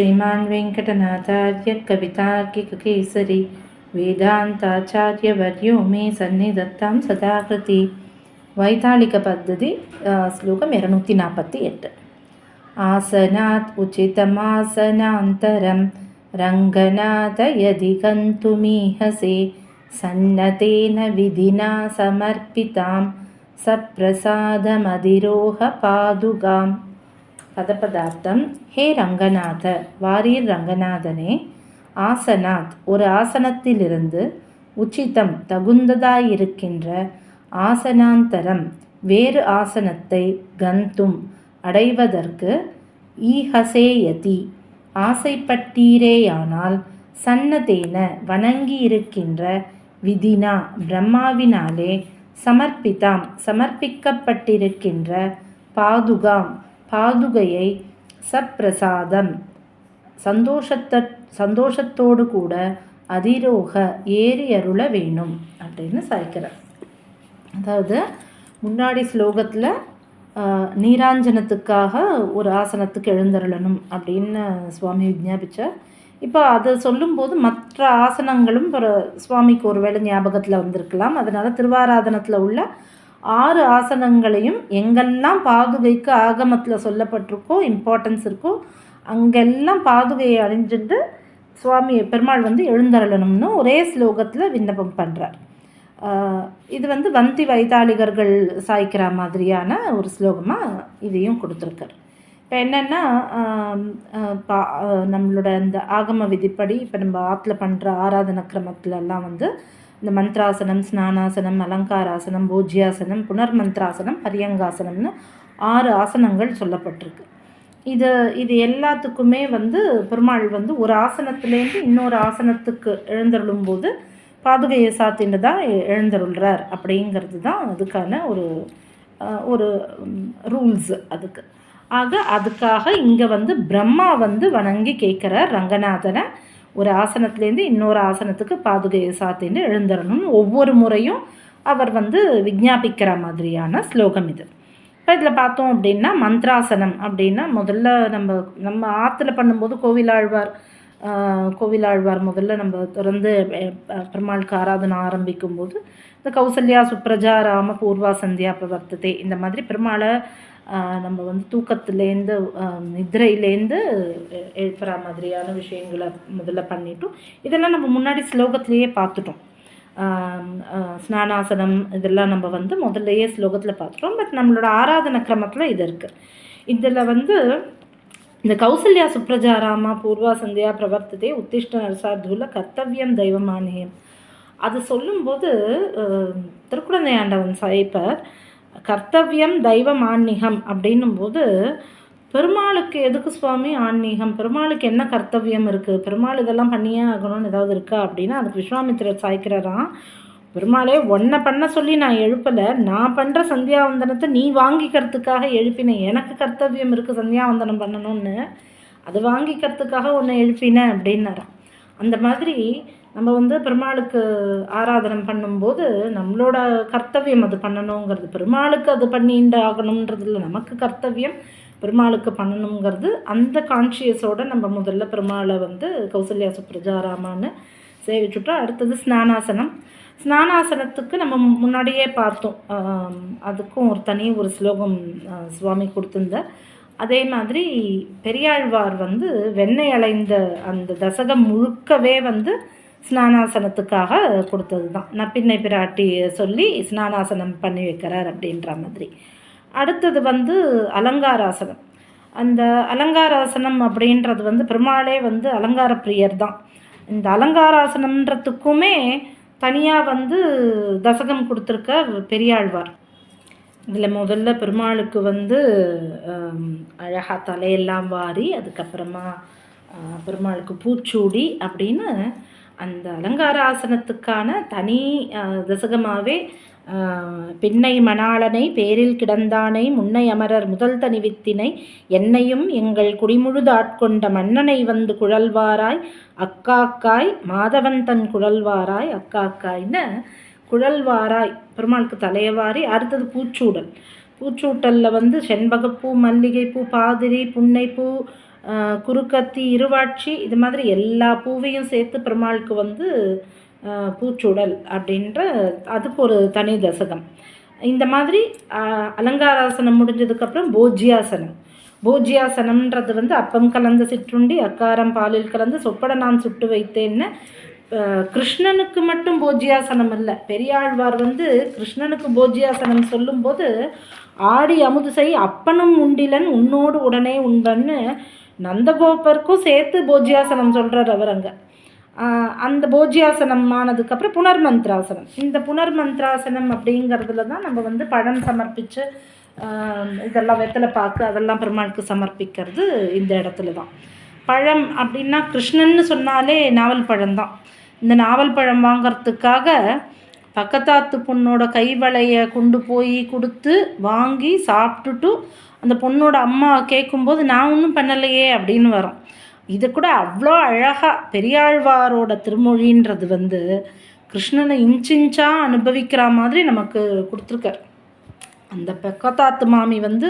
ಶ್ರೀಮಾನ್ ವೆಂಕಟನಾಥಾರ್ಯ ಕವಿತಾರ್ಕಿಕ ಕೇಸರಿ వేదాంతాచార్యవర్యో మే సన్నిధత్తాం సదాకృతి వైతాళిక పద్ధతి శ్లోకం ఇరనూతి నాపత్తి ఎట్టు ఆసనాత్ ఉచితమాసనాంతరం రంగనాథ యది గంతుమీహసే సన్నతేన విధినా సమర్పితాం సప్రసాదమధిరోహ పాదుగాం பதப்பதார்த்தம். ஹே ரங்கநாத வாரீர் ரங்கநாதனே ஆசனாத் ஒரு ஆசனத்திலிருந்து உச்சிதம் தகுந்ததாயிருக்கின்ற ஆசனாந்தரம் வேறு ஆசனத்தை கந்தும் அடைவதற்கு ஈஹசேயதி. ஆசைப்பட்டீரேயானால் சன்னதேன வணங்கியிருக்கின்ற விதினா பிரம்மாவினாலே சமர்ப்பித்தாம் சமர்ப்பிக்கப்பட்டிருக்கின்ற பாதுகாம். பாதுகையை சப்பிரசாதம் சந்தோஷத்த சந்தோஷத்தோடு கூட அதிரோக ஏறி அருள வேணும் அப்படின்னு சாய்க்கிறார். அதாவது முன்னாடி ஸ்லோகத்தில் நீராஞ்சனத்துக்காக ஒரு ஆசனத்துக்கு எழுந்தருளணும் அப்படின்னு சுவாமி விஜாபிச்சார். இப்போ அதை சொல்லும்போது மற்ற ஆசனங்களும் சுவாமிக்கு ஒரு வேளை ஞாபகத்தில் வந்திருக்கலாம். அதனால் திருவாராதனத்தில் உள்ள ஆறு ஆசனங்களையும் எங்கெல்லாம் பாதுகைக்கு ஆகமத்தில் சொல்லப்பட்டிருக்கோ இம்பார்ட்டன்ஸ் இருக்கோ அங்கெல்லாம் பாதுகையை அணிஞ்சுட்டு சுவாமி பெருமாள் வந்து எழுந்தருளணும்னு ஒரே ஸ்லோகத்தில் விண்ணப்பம் பண்ணுறார் இது வந்து வந்தி வைத்தாளிகர்கள் சாய்க்கிற மாதிரியான ஒரு ஸ்லோகமாக இதையும் கொடுத்துருக்கார். இப்போ என்னென்னா பா நம்மளோட இந்த ஆகம விதிப்படி இப்போ நம்ம ஆற்றுல பண்ணுற ஆராதன கிரமத்துலலாம் வந்து இந்த மந்த்ராசனம் ஸ்நானாசனம் அலங்காராசனம் பூஜ்யாசனம் புனர்மந்த்ராசனம் பரியங்காசனம்னு ஆறு ஆசனங்கள் சொல்லப்பட்டிருக்கு. இது இது எல்லாத்துக்குமே வந்து பெருமாள் வந்து ஒரு ஆசனத்துலேருந்து இன்னொரு ஆசனத்துக்கு எழுந்தருளும் போது பாதுகையை சாத்தின்னு தான் எழுந்தருள்றார் அப்படிங்கிறது தான் அதுக்கான ஒரு ஒரு ரூல்ஸ் அதுக்கு. ஆக அதுக்காக இங்கே வந்து பிரம்மா வந்து வணங்கி கேட்குறார் ரங்கநாதனை. ஒரு ஆசனத்துலேருந்து இன்னொரு ஆசனத்துக்கு பாதுகையை சாத்தின்னு எழுந்துடணும் ஒவ்வொரு முறையும் அவர் வந்து விஜாபிக்கிற மாதிரியான ஸ்லோகம் இது. இப்போ இதில் பார்த்தோம் அப்படின்னா மந்த்ராசனம் அப்படின்னா முதல்ல நம்ம நம்ம ஆற்றுல பண்ணும்போது கோவிலாழ்வார் கோவிலாழ்வார் முதல்ல நம்ம திறந்து பெருமாளுக்கு ஆராதனை ஆரம்பிக்கும்போது இந்த கௌசல்யா சுப்ரஜா ராம பூர்வா சந்தியா பிரவர்த்தத்தை இந்த மாதிரி பெருமாளை நம்ம வந்து தூக்கத்துலேருந்து நிதிரையிலேருந்து எழுப்புற மாதிரியான விஷயங்களை முதல்ல பண்ணிட்டோம். இதெல்லாம் நம்ம முன்னாடி ஸ்லோகத்திலேயே பார்த்துட்டோம். ஸ்நானாசனம் இதெல்லாம் நம்ம வந்து முதல்லையே ஸ்லோகத்தில் பார்த்துட்டோம். பட் நம்மளோட ஆராதன கிரமத்தில் இது இருக்குது இதில் வந்து இந்த கௌசல்யா சுப்ரஜாராமா பூர்வா சந்தியா பிரவர்த்ததே உத்திஷ்ட நரசார்தூல கர்த்தவியம் தெய்வமானியம். அது சொல்லும்போது திருக்குழந்தை ஆண்டவன் சாய்ப்பர். கர்த்தவியம் தெய்வம் ஆன்மீகம் அப்படின்னும் போது பெருமாளுக்கு எதுக்கு சுவாமி ஆன்மீகம்? பெருமாளுக்கு என்ன கர்த்தவியம் இருக்குது பெருமாள் இதெல்லாம் பண்ணியே ஆகணும்னு ஏதாவது இருக்கா அப்படின்னா அதுக்கு விஸ்வாமித்திரர் சாய்க்கிறாராம் பெருமாளே ஒன்றை பண்ண சொல்லி நான் எழுப்பலை. நான் பண்ணுற சந்தியாவந்தனத்தை நீ வாங்கிக்கிறதுக்காக எழுப்பினேன் எனக்கு கர்த்தவியம் இருக்குது சந்தியாவந்தனம் பண்ணணும்னு. அது வாங்கிக்கிறதுக்காக ஒன்று எழுப்பினேன் அப்படின்னாராம். அந்த மாதிரி நம்ம வந்து பெருமாளுக்கு ஆராதனம் பண்ணும்போது நம்மளோட கர்த்தவியம் அது பண்ணணுங்கிறது பெருமாளுக்கு அது பண்ணிண்டு ஆகணுன்றதுல நமக்கு கர்த்தவியம் பெருமாளுக்கு பண்ணணுங்கிறது அந்த கான்ஷியஸோட நம்ம முதல்ல பெருமாளை வந்து கௌசல்யா சுப்ரஜாராமான்னு சேவிச்சுட்டோம் அடுத்தது ஸ்நானாசனம். ஸ்நானாசனத்துக்கு நம்ம முன்னாடியே பார்த்தோம். அதுக்கும் ஒரு தனி ஒரு ஸ்லோகம் சுவாமி கொடுத்துருந்த. அதே மாதிரி பெரியாழ்வார் வந்து வெண்ணெய் அலைந்த அந்த தசகம் முழுக்கவே வந்து ஸ்நானாசனத்துக்காக கொடுத்தது தான் நப்பின்னை பிராட்டி சொல்லி ஸ்நானாசனம் பண்ணி வைக்கிறார் அப்படின்ற மாதிரி. அடுத்தது வந்து அலங்காராசனம். அந்த அலங்காராசனம் அப்படின்றது வந்து பெருமாளே வந்து அலங்கார பிரியர் தான் இந்த அலங்காராசனம்ன்றதுக்குமே தனியாக வந்து தசகம் கொடுத்துருக்க பெரியாழ்வார். இதில் முதல்ல பெருமாளுக்கு வந்து அழகாக தலையெல்லாம் வாரி அதுக்கப்புறமா பெருமாளுக்கு பூச்சூடி அப்படின்னு அந்த அலங்கார ஆசனத்துக்கான தனி தசகமாகவே பின்னை மணாளனை பேரில் கிடந்தானை முன்னை அமரர் முதல் தனிவித்தினை என்னையும் எங்கள் குடிமுழுது ஆட்கொண்ட மன்னனை வந்து குழல்வாராய் அக்காக்காய் மாதவன் தன் குழல்வாராய் அக்காக்காய்னு குழல்வாராய் பெருமாளுக்கு தலையவாரி அடுத்தது பூச்சூடல். பூச்சூட்டலில் வந்து செண்பகப்பூ மல்லிகைப்பூ பாதிரி புன்னைப்பூ குறுக்கத்தி இருவாட்சி இது மாதிரி எல்லா பூவையும் சேர்த்து பெருமாளுக்கு வந்து பூச்சுடல் பூச்சூடல் அப்படின்ற அதுக்கு ஒரு தனி தசகம். இந்த மாதிரி அலங்காராசனம் முடிஞ்சதுக்கப்புறம் போஜ்யாசனம். போஜ்யாசனம்ன்றது வந்து அப்பம் கலந்த சிற்றுண்டி அக்காரம் பாலில் கலந்து சொப்பட நான் சுட்டு வைத்தேன்னு கிருஷ்ணனுக்கு மட்டும் போஜ்யாசனம் இல்லை. பெரியாழ்வார் வந்து கிருஷ்ணனுக்கு போஜ்யாசனம் சொல்லும்போது ஆடி அமுது செய் அப்பனும் உண்டிலன் உன்னோடு உடனே உண்பன்னு நந்தகோபருக்கும் சேர்த்து போஜ்யாசனம் சொல்கிறார் அவர் அங்கே. அந்த போஜ்யாசனம் ஆனதுக்கப்புறம் புனர்மந்த்ராசனம். இந்த புனர்மந்த்ராசனம் அப்படிங்கிறதுல தான் நம்ம வந்து பழம் சமர்ப்பித்து இதெல்லாம் வெத்தலை பாக்கு அதெல்லாம் பெருமாளுக்கு சமர்ப்பிக்கிறது இந்த இடத்துல தான். பழம் அப்படின்னா கிருஷ்ணன்னு சொன்னாலே நாவல் பழம் தான் இந்த நாவல் பழம் வாங்கிறதுக்காக பக்கத்தாத்து பொண்ணோட கைவளையை கொண்டு போய் கொடுத்து வாங்கி சாப்பிட்டுட்டு அந்த பொண்ணோட அம்மா கேட்கும்போது நான் ஒன்றும் பண்ணலையே அப்படின்னு வரும். இது கூட அவ்வளோ அழகாக பெரியாழ்வாரோட திருமொழின்றது வந்து கிருஷ்ணனை இன்ச்சிஞ்சாக அனுபவிக்கிற மாதிரி நமக்கு கொடுத்துருக்கார். அந்த பக்கத்தாத்து மாமி வந்து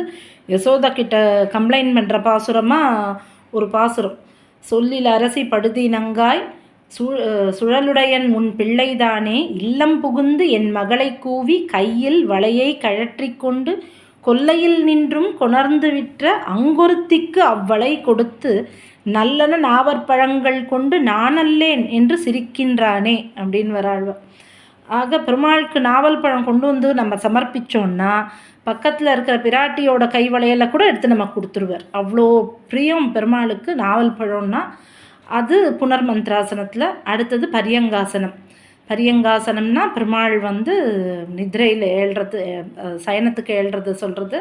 யசோதா கிட்ட கம்ப்ளைண்ட் பண்ணுற பாசுரமாக ஒரு பாசுரம். சொல்லில் அரசி படுதி நங்காய் சு சுழலுடையன் உன் பிள்ளைதானே. இல்லம் புகுந்து என் மகளை கூவி கையில் வளையை கழற்றிக்கொண்டு கொல்லையில் நின்றும் கொணர்ந்து விற்ற அங்கொருத்திக்கு அவ்வளை கொடுத்து நல்லன நாவற்பழங்கள் கொண்டு நானல்லேன் என்று சிரிக்கின்றானே அப்படின்னு வராழ்வார் ஆக பெருமாளுக்கு நாவல் பழம் கொண்டு வந்து நம்ம சமர்ப்பித்தோன்னா பக்கத்தில் இருக்கிற பிராட்டியோட கைவளையலை கூட எடுத்து நம்ம கொடுத்துருவார். அவ்வளோ பிரியம் பெருமாளுக்கு நாவல் பழம்னா அது புனர்மந்திராசனத்தில் அடுத்தது பரியங்காசனம். பரியங்காசனம்னா பெருமாள் வந்து நித்ரையில் ஏழ்றது சயனத்துக்கு ஏழ்றது சொல்கிறது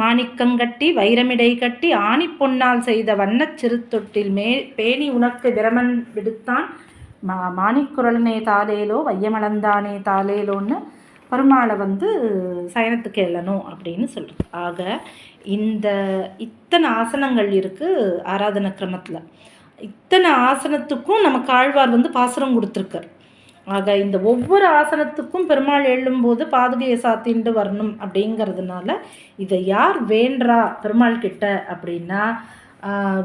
மாணிக்கங்கட்டி வைரமிடை கட்டி ஆணி பொன்னால் செய்த வண்ணச் சிறுத்தொட்டில் மே பேணி உனக்கு பிரமன் விடுத்தான். மா மாணிக்குரலனே தாலேலோ வையமளந்தானே தாலேலோன்னு பெருமாளை வந்து சயனத்துக்கு எழணும் அப்படின்னு சொல்கிறது ஆக இந்த இத்தனை ஆசனங்கள் இருக்குது ஆராதன கிரமத்தில். இத்தனை ஆசனத்துக்கும் நம்ம ஆழ்வார் வந்து பாசுரம் கொடுத்துருக்கார். ஆக இந்த ஒவ்வொரு ஆசனத்துக்கும் பெருமாள் எழும்போது பாதுகையை சாத்திண்டு வரணும் அப்படிங்கிறதுனால இதை யார் வேண்டா பெருமாள் கிட்ட அப்படின்னா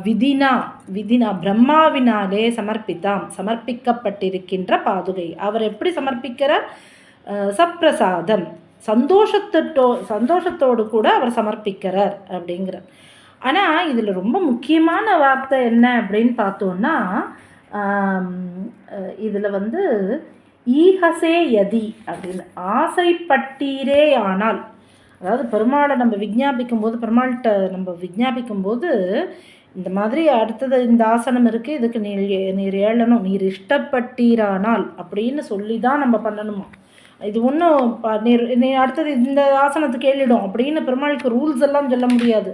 விதினா விதினா பிரம்மாவினாலே சமர்ப்பித்தாம் சமர்ப்பிக்கப்பட்டிருக்கின்ற பாதுகை. அவர் எப்படி சமர்ப்பிக்கிறார்? சப்பிரசாதம் சந்தோஷத்தோ சந்தோஷத்தோடு கூட அவர் சமர்ப்பிக்கிறார் அப்படிங்கிறார். ஆனால் இதில் ரொம்ப முக்கியமான வார்த்தை என்ன அப்படின்னு பார்த்தோன்னா இதில் வந்து ஈஹசே யதி அப்படின்னு ஆசைப்பட்டீரே ஆனால். அதாவது பெருமாளை நம்ம விஜாபிக்கும் போது பெருமாள்கிட்ட நம்ம விஜாபிக்கும் போது இந்த மாதிரி அடுத்தது இந்த ஆசனம் இருக்குது இதுக்கு நீர் நீர் ஏழணும் நீர் இஷ்டப்பட்டீரானால் அப்படின்னு சொல்லி தான் நம்ம பண்ணணுமா? இது ஒன்றும் நீர் நீ அடுத்தது இந்த ஆசனத்துக்கு ஏழிடும் அப்படின்னு பெருமாளுக்கு ரூல்ஸ் எல்லாம் சொல்ல முடியாது.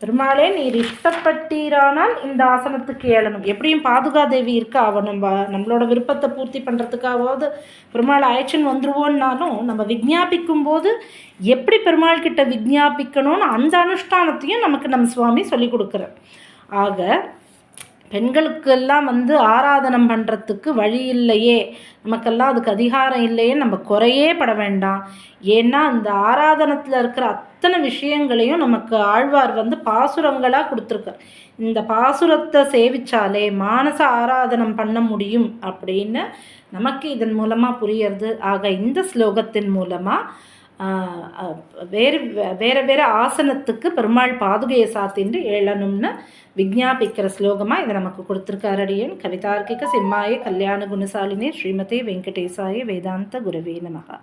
பெருமாளே நீர் இஷ்டப்பட்டீரானால் இந்த ஆசனத்துக்கு ஏழணும் எப்படியும் பாதுகாதேவி இருக்கா அவள் நம்ம நம்மளோட விருப்பத்தை பூர்த்தி பண்ணுறதுக்காவது பெருமாள் அழைச்சின்னு வந்துருவோன்னாலும் நம்ம விஜாபிக்கும் போது எப்படி பெருமாள் கிட்ட விஜாபிக்கணும்னு அந்த அனுஷ்டானத்தையும் நமக்கு நம்ம சுவாமி சொல்லி கொடுக்குறார். ஆக பெண்களுக்கெல்லாம் வந்து ஆராதனம் பண்ணுறதுக்கு வழி இல்லையே. நமக்கெல்லாம் அதுக்கு அதிகாரம் இல்லையே. நம்ம குறையே பட வேண்டாம். ஏன்னா அந்த ஆராதனத்தில் இருக்கிற அத்தனை விஷயங்களையும் நமக்கு ஆழ்வார் வந்து பாசுரங்களாக கொடுத்துருக்கார். இந்த பாசுரத்தை சேவிச்சாலே மானச ஆராதனம் பண்ண முடியும் அப்படின்னு நமக்கு இதன் மூலமாக புரியறது. ஆக இந்த ஸ்லோகத்தின் மூலமாக வேறு வேறு வேறு ஆசனத்துக்கு பெருமாள் பாதுகையை சாத்தின்று எழணும்னு விஜாபிக்கிற ஸ்லோகமாக இதை நமக்கு கொடுத்துருக்காரடியன் கவிதார்க்கிக சிம்மாய கல்யாண குணசாலினே ஸ்ரீமதே வெங்கடேசாய வேதாந்த குருவே நமகா.